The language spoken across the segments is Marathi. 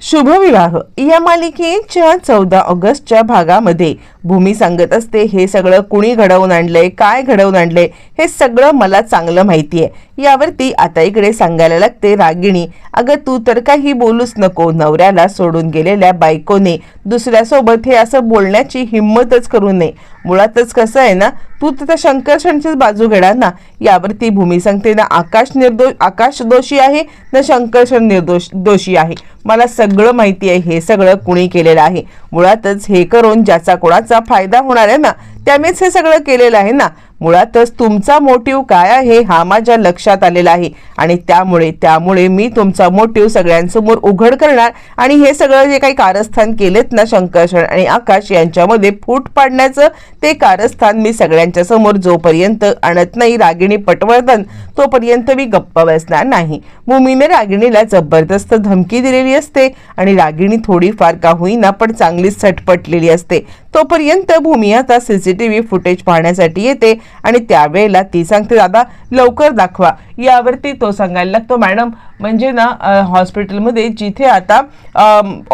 शुभविवाह. या मालिकेच्या चौदा ऑगस्टच्या भागामध्ये भूमी सांगत असते हे सगळं कुणी घडवून आणलंय? काय घडवून आणलंय? हे सगळं मला चांगलं माहिती आहे यावरती आता इकडे सांगायला लागते रागिणी अगं तू तर काही बोलूच नको. नवऱ्याला सोडून गेलेल्या बायकोने दुसऱ्यासोबत हे असं बोलण्याची हिंमतच करू नये. मुळातच कसं आहे ना तू तर शंकरशणचीच बाजू घेणार ना. यावरती भूमी सांगते ना आकाश निर्दोष आकाश दोषी आहे ना शंकरशण निर्दोष दोषी आहे. मला सगळं माहिती आहे हे सगळं कुणी केलेलं आहे. मुळातच हे करून ज्याचा कोणाचा फायदा होणार आहे ना त्यानेच हे सगळं केलेलं आहे ना? मुळातच तुमचा मोटिव्ह काय आहे हा माझ्या लक्षात आलेला आहे. आणि त्यामुळे त्यामुळे मी तुमचा मोटिव्ह सगळ्यांसमोर उघड करणार आणि हे सगळं जे काही कारस्थान केलेत ना शंकरशण आणि आकाश यांच्यामध्ये फूट पाडण्याचं ते कारस्थान मी सगळ्यांच्या समोर जोपर्यंत आणत नाही रागिणी पटवर्धन तोपर्यंत मी गप्प बसणार नाही. भूमीने रागिणीला जबरदस्त धमकी दिलेली असते आणि रागिणी थोडीफार का होईना पण चांगलीच सटपटलेली असते. तोपर्यंत भूमी आता सीसीटीव्ही फुटेज पाहण्यासाठी येते आणि त्यावेळेला ती सांगते दादा लवकर दाखवा. यावरती तो सांगायला लागतो मॅडम म्हणजे ना हॉस्पिटलमध्ये जिथे आता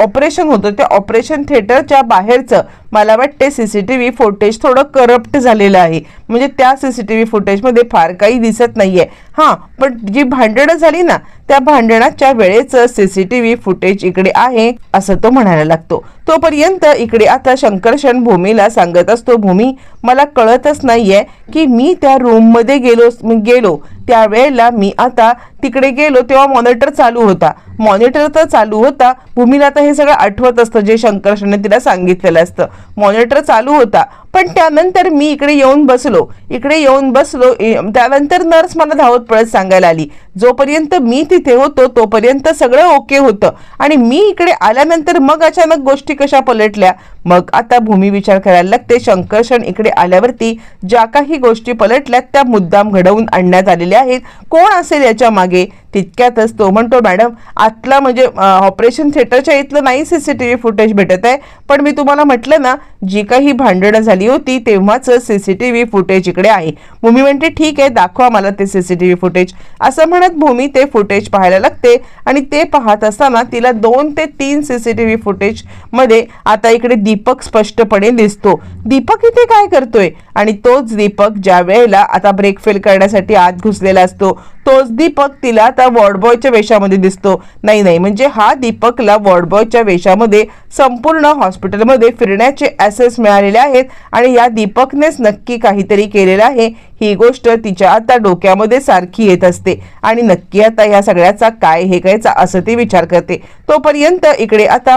ऑपरेशन होतं त्या ऑपरेशन थिएटरच्या बाहेरचं मला वाटते C C T V footage थोडं करप्ट झालेलं आहे. म्हणजे त्या सी सी टी व्ही फुटेजमध्ये फार काही दिसत नाही आहे हां पण जी भांडणं झाली ना त्या भांडणाच्या वेळेचं C C T V footage इकडे आहे असं तो म्हणायला लागतो. तोपर्यंत इकडे आता शंकरशन भूमीला सांगत असतो भूमी मला कळतच नाहीये की मी त्या रूममध्ये गेलो गेलो त्यावेळेला मी आता तिकडे गेलो तेव्हा मॉनिटर चालू होता. मॉनिटर तर चालू होता. भूमीला तर हे सगळं आठवत असतं जे शंकरशनने तिला सांगितलेलं असतं. मॉनिटर चालू होता. पण त्यानंतर मी इकडे येऊन बसलो. इकडे येऊन बसलो. त्यानंतर नर्स मला धावत पळत सांगायला आली. जोपर्यंत मी तिथे होतो तोपर्यंत सगळं ओके होतं. आणि मी इकडे आल्यानंतर मग अचानक गोष्टी कशा पलटल्या? मग आता भूमी विचार करायला लागते. शंकर्षण इकडे आल्यावरती ज्या काही गोष्टी पलटल्या त्या मुद्दाम घडवून आणण्यात आलेल्या आहेत. कोण असेल याच्या मागे? que तितक्यातच तो म्हणतो मॅडम आतला म्हणजे ऑपरेशन थिएटरच्या इथलं नाही C C T V footage भेटत आहे. पण मी तुम्हाला म्हटलं ना जी काही भांडणं झाली होती तेव्हाच C C T V footage इकडे आहे. भूमी म्हणते ठीक आहे दाखवा मला ते C C T V footage असं म्हणत भूमी ते फुटेज पाहायला लागते. आणि ते पाहत असताना तिला दोन ते तीन सी सी टी व्ही फुटेजमध्ये आता इकडे दीपक स्पष्टपणे दिसतो. दीपक इथे काय करतोय? आणि तोच दीपक ज्या वेळेला आता ब्रेक फेल करण्यासाठी आत घुसलेला असतो तोच दीपक तिला आता आता वॉर्डबॉयच्या वेशामध्ये दिसतो. नाही नाही म्हणजे हा दीपकला वॉर्डबॉयच्या वेशामध्ये संपूर्ण हॉस्पिटलमध्ये फिरण्याचे ॲसेस मिळालेले आहेत आणि या दीपकनेच नक्की काहीतरी केलेलं आहे. ही गोष्ट तिच्या आता डोक्यामध्ये सारखी येत असते आणि नक्की आता या सगळ्याचा काय हे कायचा असं ती विचार करते. तोपर्यंत इकडे आता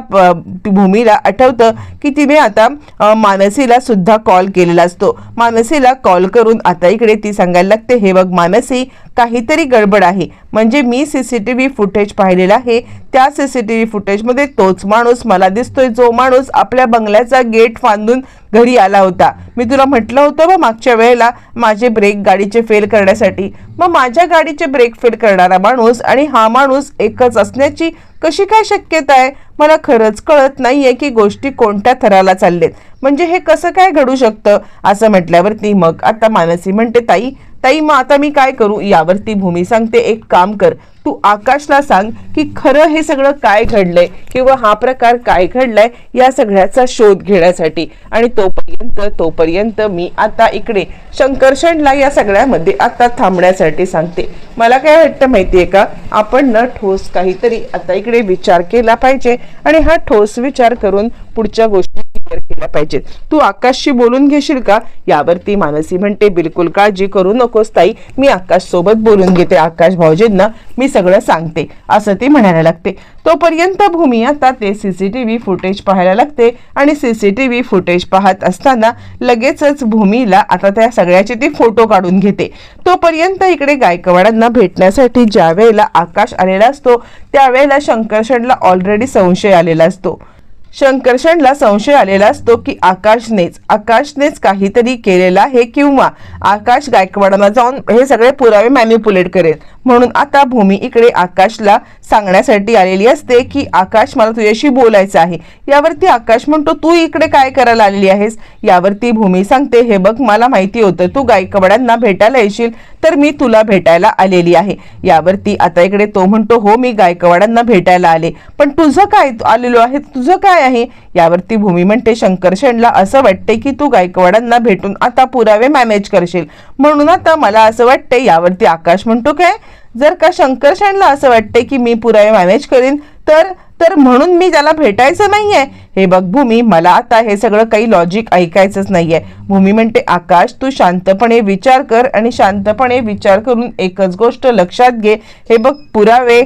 भूमीला आठवतं की तिने आता मानसीला सुद्धा कॉल केलेला असतो. मानसीला कॉल करून आता इकडे ती सांगायला लागते हे बघ मानसी काहीतरी गडबड आहे. म्हणजे मी सी सीसीटीव्ही फुटेज पाहिलेला आहे. त्या सीसीटीव्ही फुटेजमध्ये तोच माणूस मला दिसतोय जो माणूस आपल्या बंगल्याचा गेट फांदून घरी आला होता. मी तुला म्हटलं होतं बा मागच्या वेळेला माझे ब्रेक गाडीचे फेल करण्यासाठी. मग माझ्या गाडीचे ब्रेक फेल करणारा माणूस आणि हा माणूस एकच असण्याची कशी काय शक्यता आहे? मला खरंच कळत नाहीये की गोष्टी कोणत्या थराला चाललेत. म्हणजे हे कसं काय घडू शकतं? असं म्हटल्यावरती मग आता मानसी म्हणते ताई ताई मग आता मी काय करू? यावरती भूमी सांगते एक काम कर. तू आकाशला सांग की खरं हे सगळं काय घडलंय किंवा हा प्रकार काय घडलाय या सगळ्याचा शोध घेण्यासाठी. आणि तोपर्यंत तोपर्यंत मी आता इकडे शंकरशणला या सगळ्यामध्ये आता थांबण्यासाठी सांगते. मला काय वाटतं माहितीये का? आपण न ठोस काहीतरी आता इकडे विचार केला पाहिजे आणि हा ठोस विचार करून पुढच्या गोष्टी क्लिअर केल्या पाहिजेत. तू आकाशशी बोलून घेशील का? यावरती मानसी म्हणते बिलकुल काळजी करू नकोस ताई. मी आकाश सोबत बोलून घेते. आकाश भाऊजींना मी सगळं सांगते. असं ती म्हणायला लागते. तोपर्यंत भूमी आता ते सीसीटीव्ही फुटेज पाहायला लागते आणि सीसीटीव्ही फुटेज पाहत असताना लगेचच भूमीला आता त्या सगळ्याचे ती फोटो काढून घेते. तोपर्यंत इकडे गायकवाडांना भेटण्यासाठी ज्या वेळेला आकाश आलेला असतो त्यावेळेला शंकरशणला ऑलरेडी संशय आलेला असतो. शंकरशणला संशय आलेला असतो की आकाशनेच आकाशनेच काहीतरी केलेला आहे किंवा आकाश गायकवाडांना जाऊन हे सगळे पुरावे मॅन्युपुलेट करेल. म्हणून आता भूमी इकडे आकाशला सांगण्यासाठी आलेली असते की आकाश मला तुझ्याशी बोलायचं आहे. यावरती आकाश म्हणतो तू इकडे काय करायला आलेली आहेस? यावरती भूमी सांगते हे बघ मला माहिती होतं तू गायकवाडांना भेटायला येशील. तर मी तुला भेटायला आलेली आहे. यावरती आता इकडे तो म्हणतो हो मी गायकवाडांना भेटायला आले. पण तुझं काय आलेलो आहे? तुझं काय आहे? यावरती भूमी म्हणते शंकरशेणला असं वाटते की तू गायकवाडांना भेटून आता पुरावे मॅनेज करशील. म्हणून आता मला असं वाटते यावरती आकाश म्हणतो काय? जर का शंकरशेणला असं वाटते की मी पुरावे मॅनेज करीन तर तर म्हणून मी त्याला भेटायचं नाहीये हे बघ भूमी मला आता हे सगळं काही लॉजिक ऐकायचंच नाहीये. भूमी म्हणते आकाश तू शांतपणे विचार कर आणि शांतपणे विचार करून एकच गोष्ट लक्षात घे. हे बघ पुरावे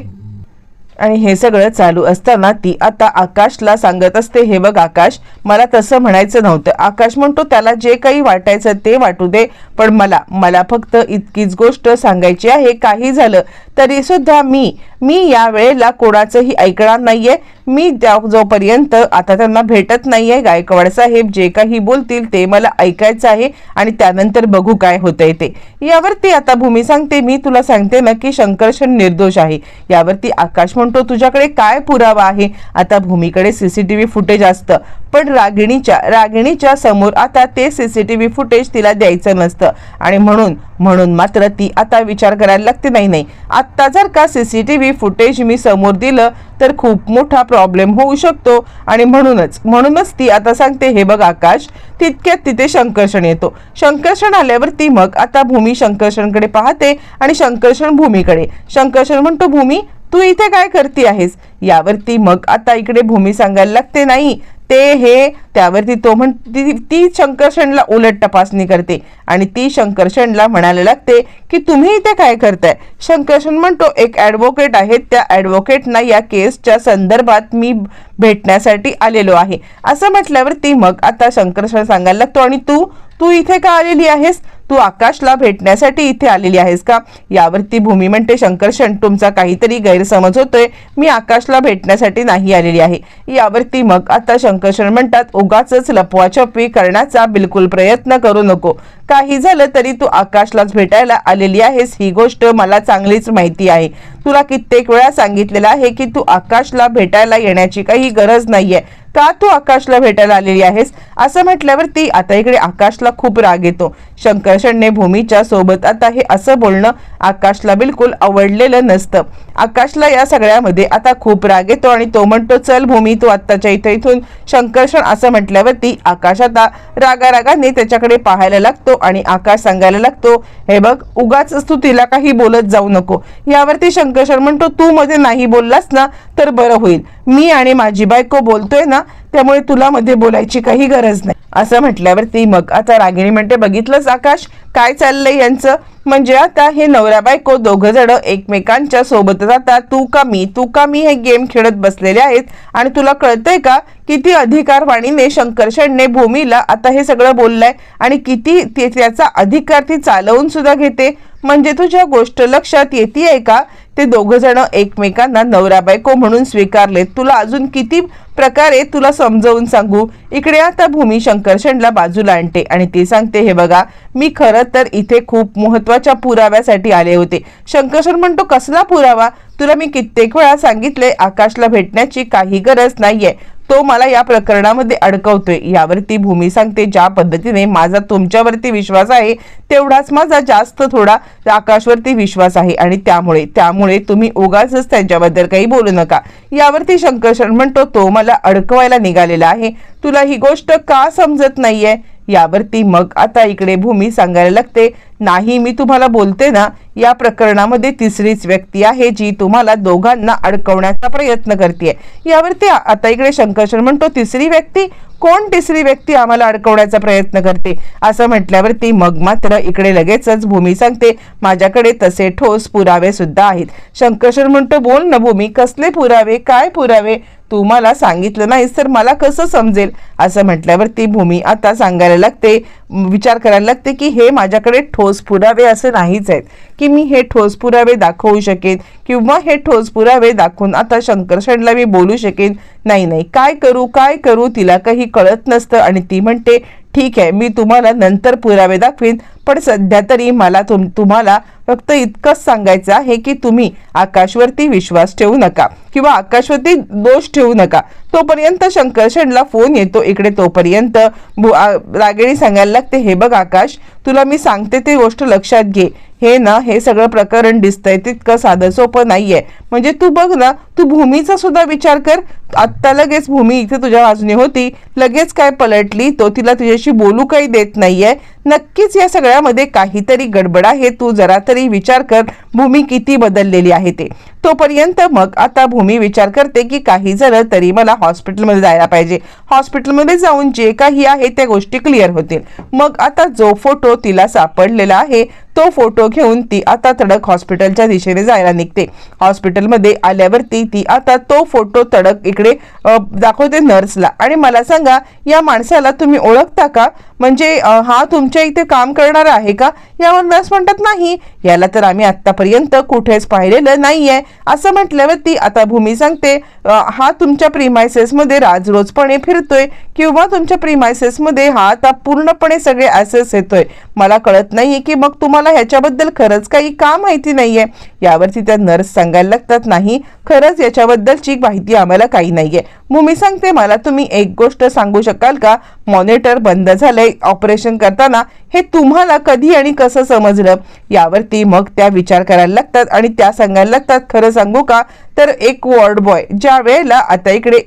आणि हे सगळं चालू असताना ती आता आकाशला सांगत असते हे बघ आकाश मला तसं म्हणायचं नव्हतं. आकाश म्हणतो त्याला जे काही वाटायचं ते वाटू दे पण मला मला फक्त इतकीच गोष्ट सांगायची आहे काही झालं तरी सुद्धा मी मी या वेळेला कोणाचंही ऐकणार नाहीये. मी त्या जोपर्यंत आता त्यांना भेटत नाहीये गायकवाड साहेब जे काही बोलतील ते मला ऐकायचं आहे आणि त्यानंतर बघू काय होतंय ते. यावरती आता भूमी सांगते मी तुला सांगते ना की शंकरशन निर्दोष आहे. यावरती आकाश म्हणतो तुझ्याकडे काय पुरावा आहे? आता भूमीकडे सीसीटीव्ही फुटेज असतं. पण रागिणीच्या रागिणीच्या समोर आता ते सीसीटीव्ही फुटेज तिला द्यायचं नसतं. आणि म्हणून म्हणून मात्र ती आता विचार करायला लागते नाही नाही. आत्ता जर का सीसीटीव्ही फुटेज मी समोर दिलं तर खूप मोठा प्रॉब्लेम होऊ शकतो. आणि म्हणूनच म्हणूनच ती आता सांगते हे बघ आकाश तितक्यात तिथे शंकर्षण येतो. शंकर्षण आल्यावर ती मग आता भूमी शंकर्षणकडे पाहते आणि शंकर्षण भूमीकडे. शंकर्षण म्हणतो भूमी? तू इथे काय करते आहेस? यावरती मग आता इकडे भूमी सांगायला लागते नाही. ते हे त्यावरती तो म्हण ती ती शंकरशणला उलट तपासणी करते. आणि ती शंकरशणला म्हणायला लागते की तुम्ही इथे काय करताय? शंकरशण म्हणतो एक ॲडव्होकेट आहेत त्या ॲडव्होकेटना या केसच्या संदर्भात मी भेटण्यासाठी आलेलो आहे. असं म्हटल्यावर ती मग आता शंकरशण सांगायला लागतो आणि तू तू इथे का आलेली आहेस? तू आकाशला भेटण्यासाठी इथे आलेली आहेस का? यावरती भूमी म्हणते शंकरशण तुमचा काहीतरी गैरसमज होतोय. मी आकाशला भेटण्यासाठी नाही आलेली आहे. यावरती मग आता शंकरशण म्हणतात उगाच लपवाछपवी करण्याचा बिलकुल प्रयत्न करू नको. काही झालं तरी तू आकाशलाच भेटायला आलेली आहेस. ही गोष्ट मला चांगलीच माहिती आहे. तुला कित्येक वेळा सांगितलेलं आहे की तू आकाशला भेटायला येण्याची काही गरज नाहीये. का तू आकाशला भेटायला आलेली आहेस? असं म्हटल्यावर ती आता इकडे आकाशला खूप राग येतो. शंकरशणने भूमीच्या सोबत आता हे असं बोलणं आकाशला बिलकुल आवडलेलं नसतं. आकाशला या सगळ्यामध्ये आता खूप राग येतो आणि तो म्हणतो चल भूमी तू आत्ताच्या इथे इथून शंकरशण असं म्हटल्यावरती आकाश आता रागारागाने त्याच्याकडे पाहायला लागतो आणि आकाश सांगायला लागतो हे बघ उगाच तू तिला काही बोलत जाऊ नको. यावरती शंकरशण म्हणतो तू मध्ये नाही बोललास ना तर बरं होईल. मी आणि माझी बायको बोलतोय ना त्यामुळे तुला मध्ये बोलायची काही गरज नाही. असं म्हटल्यावरती मग आता रागिणी म्हणते बघितलंच आकाश काय चाललंय यांचं? म्हणजे आता हे नवरा बायको दोघ जण एकमेकांच्या सोबत जातात. तू का मी? तू का मी हे गेम खेळत बसलेले आहेत? आणि तुला कळतंय का किती अधिकारवाणीने शंकरशणने भूमीला आता हे सगळं बोललंय आणि किती ते त्याचा अधिकार ती चालवून सुद्धा घेते? म्हणजे तुझ्या गोष्ट लक्षात येते का? ते दोघ जण एकमेकांना नवरा बायको म्हणून स्वीकारलेत. तुला अजून किती प्रकारे तुला समजावून सांगू? इकडे आता भूमी शंकरशणला बाजूला आणते आणि ती सांगते हे बघा मी खरं तर इथे खूप महत्त्वाच्या पुराव्यासाठी आले होते. शंकरशर म्हणतो कसला पुरावा? तुला मी कित्येक वेळा सांगितले आकाशला भेटण्याची काही गरज नाहीये. तो मला या प्रकरणामध्ये अडकवतोय. यावरती भूमी सांगते ज्या पद्धतीने माझा तुमच्यावरती विश्वास आहे तेवढाच माझा जास्त थोडा आकाशवरती विश्वास आहे. आणि त्यामुळे त्यामुळे तुम्ही उगाच त्यांच्याबद्दल काही बोलू नका. यावरती शंकरशरण म्हणतो तो मला अडकवायला निघालेला आहे. तुला ही गोष्ट का समजत नाहीये? यावरती मग आता इकडे भूमी सांगायला लागते नाही मी तुम्हाला बोलते ना या प्रकरणामध्ये तिसरीच व्यक्ती आहे जी तुम्हाला दोघांना अडकवण्याचा प्रयत्न करते यावरती आता इकडे शंकरशर म्हणतो तिसरी व्यक्ती? कोण तिसरी व्यक्ती आम्हाला अडकवण्याचा प्रयत्न करते? असं म्हटल्यावरती मग मात्र इकडे लगेचच भूमी सांगते माझ्याकडे तसे ठोस पुरावे सुद्धा आहेत. शंकरशर म्हणतो बोल ना भूमी कसले पुरावे? काय पुरावे? तू मला सांगितलं नाहीस तर मला कसं समजेल? असं म्हटल्यावर ती भूमी आता सांगायला लागते विचार करायला लागते की हे माझ्याकडे ठोस पुरावे असे नाहीच आहेत. की मी हे ठोस पुरावे दाखवू शकेन किंवा हे ठोस पुरावे दाखवून आता शंकरशणला मी बोलू शकेन? नाही नाही. काय करू काय करू तिला काही कळत नसतं आणि ती म्हणते ठीक आहे मी तुम्हाला नंतर पुरावे दाखवीन पण सध्या तरी मला तुम तुम्हाला फक्त इतकंच सांगायचं आहे की तुम्ही आकाशवरती विश्वास ठेवू नका किंवा आकाशवरती दोष ठेवू नका. तोपर्यंत शंकरशनला फोन येतो. इकडे तोपर्यंत रागिणी सांगायला लागते हे बघ आकाश तुला मी सांगते ते गोष्ट लक्षात घे. हे ना हे सगळं प्रकरण दिसतंय. तितकं साधं सोपं नाहीये. म्हणजे तू बघ ना तू भूमीचा सुद्धा विचार कर. आत्ता लगेच भूमी इथे तुझ्या बाजूने होती. लगेच काय पलटली तो तिला तुझ्याशी बोलू काही देत नाहीये. नक्कीच या सगळ्यामध्ये काहीतरी गडबड आहे. तू जरा तरी विचार कर. भूमी किती बदललेली आहे ते. तोपर्यंत मग आता भूमी विचार करते की काही झालं तरी मला हॉस्पिटलमध्ये जायला पाहिजे. हॉस्पिटलमध्ये जाऊन जे काही आहे त्या गोष्टी क्लिअर होतील. मग आता जो फोटो तिला सापडलेला आहे तो फोटो घेऊन ती आता तडक हॉस्पिटलच्या दिशेने जायला निघते. हॉस्पिटलमध्ये आल्यावरती ती आता तो फोटो तडक इकडे दाखवते नर्सला. आणि मला सांगा या माणसाला तुम्ही ओळखता का? म्हणजे हा तुमच्या इथे काम करणारा आहे का? यावर नर्स म्हणतात नाही याला तर आम्ही आतापर्यंत कुठेच पाहिलेलं नाहीये. असं म्हटल्यावरती आता भूमी सांगते हा तुमच्या प्रिमायसेसमध्ये राजरोजपणे फिरतोय किंवा तुमच्या प्रिमायसेसमध्ये हा आता पूर्णपणे सगळे ॲसेस येतोय. मला कळत नाहीये की मग तुम्हाला ह्याच्याबद्दल खरंच काही का माहिती नाहीये? यावरती त्या नर्स सांगायला लागतात नाही खरंच याच्याबद्दलची माहिती आम्हाला काही नाहीये. भूमी सांगते मला तुम्ही एक गोष्ट सांगू शकाल का? मॉनिटर बंद झालंय ऑपरेशन करताना. हे तुम्हाला कधी आणि कसं समजलं? यावरती मग त्या विचार करायला लागतात आणि त्या सांगायला लागतात. खरं सांगू का? तर एक वॉर्ड बॉय ज्या वेळेला आता इकडे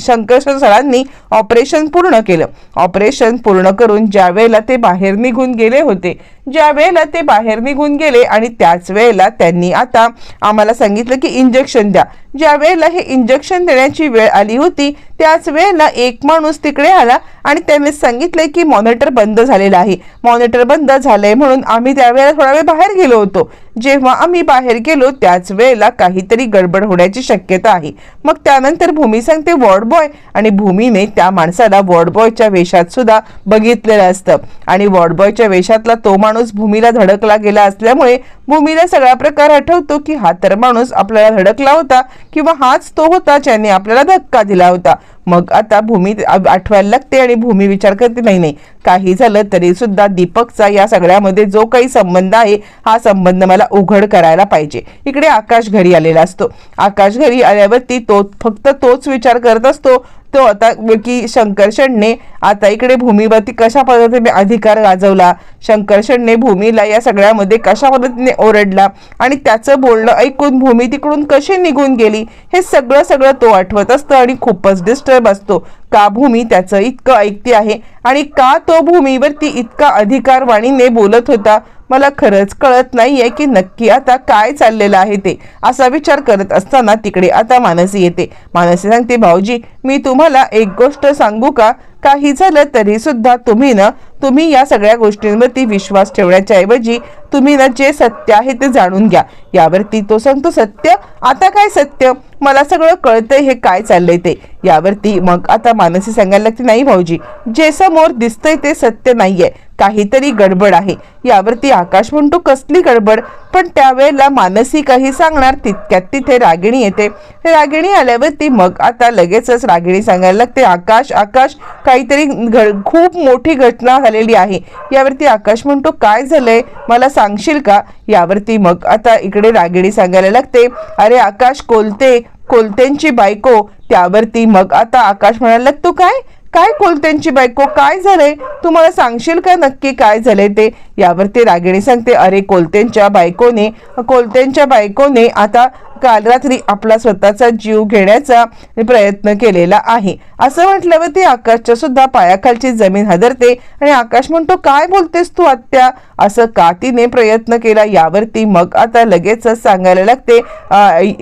शंकरशन सरांनी ऑपरेशन पूर्ण केलं. ऑपरेशन पूर्ण करून ज्या वेळेला ते बाहेर निघून गेले होते ज्या वेळेला ते बाहेर निघून गेले आणि त्याच वेळेला त्यांनी आता आम्हाला सांगितलं की इंजेक्शन द्या. ज्या वेळेला हे इंजेक्शन देण्याची वेळ आली होती त्याच वेळेला एक माणूस तिकडे आला आणि त्याने सांगितले की मॉनिटर बंद झालेला आहे. मॉनिटर बंद झालंय म्हणून आम्ही त्यावेळेला थोडा वेळ बाहेर गेलो होतो. जेव्हा आम्ही बाहेर गेलो त्याच वेळेला काहीतरी गडबड होण्याची शक्यता आहे. मग त्यानंतर भूमी सांगते वॉर्ड बॉय. आणि भूमीने त्या माणसाला वॉर्ड बॉयच्या वेशात सुद्धा बघितलेलं असतं. आणि वॉर्ड बॉयच्या वेशातला तो माणूस भूमीला धडकला गेला असल्यामुळे भूमीला सगळा प्रकार आठवतो की हा तर माणूस आपल्याला धडकला होता किंवा हाच तो होता ज्याने आपल्याला धक्का दिला होता. मग आता भूमी आठवायला लागते आणि भूमी विचार करते नाही नाही काही झालं तरी सुद्धा दीपकचा या सगळ्यामध्ये जो काही संबंध आहे हा संबंध मला उघड करायला पाहिजे. इकडे आकाश घरी आलेला असतो. आकाश घरी आल्यावरती तो फक्त तोच विचार करत असतो तो आता की शंकरशणने आता इकडे भूमीवरती कशा पद्धतीने अधिकार गाजवला? शंकरशणने भूमीला या सगळ्यामध्ये कशा पद्धतीने ओरडला? आणि त्याचं बोलणं ऐकून भूमी तिकडून कशी निघून गेली? हे सगळं सगळं तो आठवत असतं आणि खूपच डिस्टर्ब असतो. का भूमी त्याचं इतकं ऐकते आहे? आणि का तो भूमीवरती इतका अधिकारवाणीने बोलत होता? मला खरंच कळत नाहीये की नक्की आता काय चाललेलं आहे ते. असा विचार करत असताना तिकडे आता मानसी येते. मानसी सांगते भाऊजी मी तुम्हाला एक गोष्ट सांगू का? काही झालं तरी सुद्धा तुम्ही ना तुम्ही या सगळ्या गोष्टींवरती विश्वास ठेवण्याच्या ऐवजी तुम्ही ना जे सत्य आहे ते जाणून घ्या. यावरती तो सांगतो सत्य? आता काय सत्य? मला सगळं कळतंय हे काय चाललंय ते. यावरती मग आता मानसी सांगायला लागते नाही भाऊजी जे समोर दिसतंय ते सत्य नाहीये. काहीतरी गडबड आहे. यावरती आकाश म्हणतो कसली गडबड? पण त्यावेळेला मानसी काही सांगणार तितक्यात तिथे रागिणी येते. रागिणी आल्यावरती मग आता लगेचच रागिणी सांगायला लागते आकाश आकाश काहीतरी घ- खूप मोठी घटना झालेली आहे. यावरती आकाश म्हणतो काय झालंय? मला सांगशील का? यावरती मग आता इकडे रागिणी सांगायला लागते अरे आकाश कोलते कोलतेंची बायको. त्यावरती मग आता आकाश म्हणायला लागतो काय? काय कोलत्यांची बायको? काय झालंय? तुम्हाला सांगशील का नक्की काय झालंय ते? यावरती रागिणी सांगते अरे कोलत्यांच्या बायकोने कोलत्यांच्या बायकोने आता काल रात्री आपला स्वतःचा जीव घेण्याचा प्रयत्न केलेला आहे. असं म्हटल्यावर ती आकाशच्या सुद्धा पायाखालची जमीन हादरते आणि आकाश म्हणतो काय बोलतेस तू आत्या? असं का तिने प्रयत्न केला? यावरती मग आता लगेचच सांगायला लागते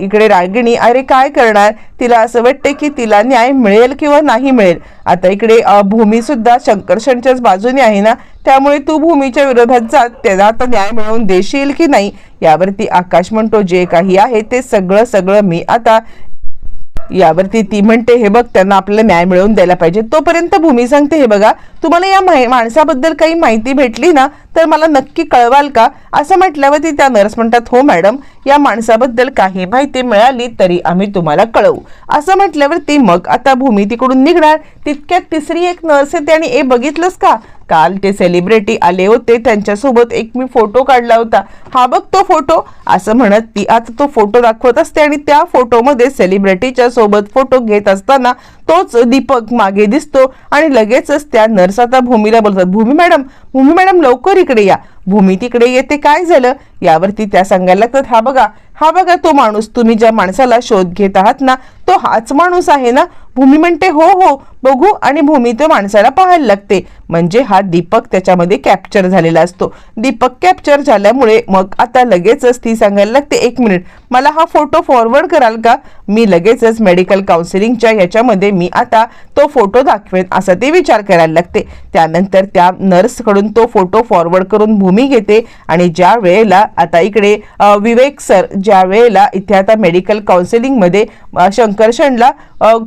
इकडे रागिणी अरे काय करणार? तिला असं वाटते की तिला न्याय मिळेल किंवा नाही मिळेल. आता इकडे भूमी सुद्धा शंकरशनच्याच बाजूने आहे ना त्यामुळे तू भूमीच्या विरोधात जात त्याला आता न्याय मिळवून देशील की नाही यावरती आकाश म्हणतो जे काही आहे ते सगळं सगळं मी आता यावरती ती म्हणते हे बघ त्यांना आपल्याला न्याय मिळवून द्यायला पाहिजे. तोपर्यंत भूमी सांगते हे बघा तुम्हाला या माणसाबद्दल काही माहिती भेटली ना तर मला नक्की कळवाल का? असं म्हटल्यावरती त्या नर्स म्हणतात हो मॅडम या माणसाबद्दल काही माहिती मिळाली तरी आम्ही तुम्हाला कळवू. असं म्हटल्यावरती मग आता भूमी तिकडून निघणार. तितक्यात तिसरी एक नर्स येते आणि ए बघितलंस का? काल ते सेलिब्रिटी आले होते. त्यांच्यासोबत एक मी फोटो काढला होता. हा बघ तो फोटो असं म्हणत ती आता तो फोटो दाखवत असते आणि त्या फोटोमध्ये सेलिब्रिटीच्या सोबत फोटो घेत असताना तोच दीपक मागे दिसतो आणि लगेचच त्या नरसाता भूमीला बोलतात भूमी मॅडम भूमी मॅडम लवकर इकडे या. भूमी तिकडे येते काय झालं? यावरती त्या सांगायला लागतात हा बघा हा बघा तो माणूस तुम्ही ज्या माणसाला शोध घेत आहात ना तो हाच माणूस आहे ना? भूमी म्हणते हो हो बघू. आणि भूमी तो माणसाला पाहायला लागते. म्हणजे हा दीपक त्याच्यामध्ये कॅप्चर झालेला असतो. दीपक कॅप्चर झाल्यामुळे मग आता लगेचच ती सांगायला लागते एक मिनिट मला हा फोटो फॉरवर्ड कराल का? मी लगेचच मेडिकल काउन्सिलिंगच्या ह्याच्यामध्ये मी आता तो फोटो दाखवेन असा ते विचार करायला लागते. त्यानंतर त्या नर्सकडून तो फोटो फॉरवर्ड करून भूमी घेते आणि ज्या वेळेला आता इकडे विवेक सर ज्या वेळेला इथे आता मेडिकल काउन्सिलिंगमध्ये शंकरशणला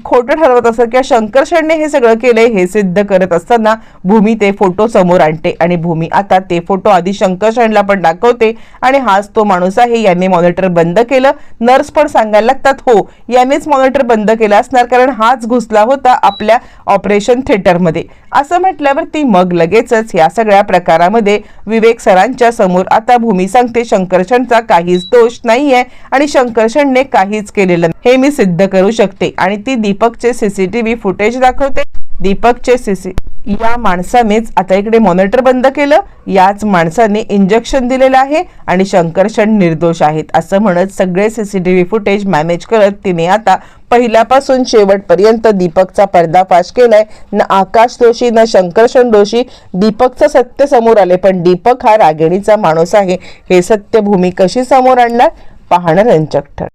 खोटं ठरवत असत किंवा शंकरशणने हे सगळं केलंय हे सिद्ध करत असताना भूमी ते फोटो समोर आणते. आणि भूमी आता ते फोटो आधी शंकरशणला पण दाखवते. आणि हाच तो माणूस आहे याने मॉनिटर बंद केलं. नर्स पण सांगायला लागतात हो यानेच मॉनिटर बंद केला असणार कारण हाच घुसला होता आपल्या ऑपरेशन थिएटरमध्ये. असं म्हटल्यावरती मग लगेचच या सगळ्या प्रकारामध्ये विवेक सरांच्या समोर आता भूमी सांगते शंकरशणचा काहीच दोष नाहीये आणि शंकरशणने काहीच केलेलं नाही. हे मी सिद्ध करू शकते. आणि ती दीपकचे सीसीटीव्ही फुटेज दाखवते. दीपकचे सीसी या माणसानेच आता इकडे मॉनिटर बंद केलं. याच माणसाने इंजेक्शन दिलेलं आहे आणि शंकरशण निर्दोष आहेत. असं म्हणत सगळे सीसीटीव्ही फुटेज मॅनेज करत तिने आता पहिल्यापासून शेवटपर्यंत दीपकचा पर्दाफाश केलाय. न आकाश दोषी न शंकरशण दोषी. दीपकचं सत्य समोर आले पण दीपक हा रागिणीचा माणूस आहे. हे सत्य भूमी कशी समोर आणणार? पाहणं रंजक ठर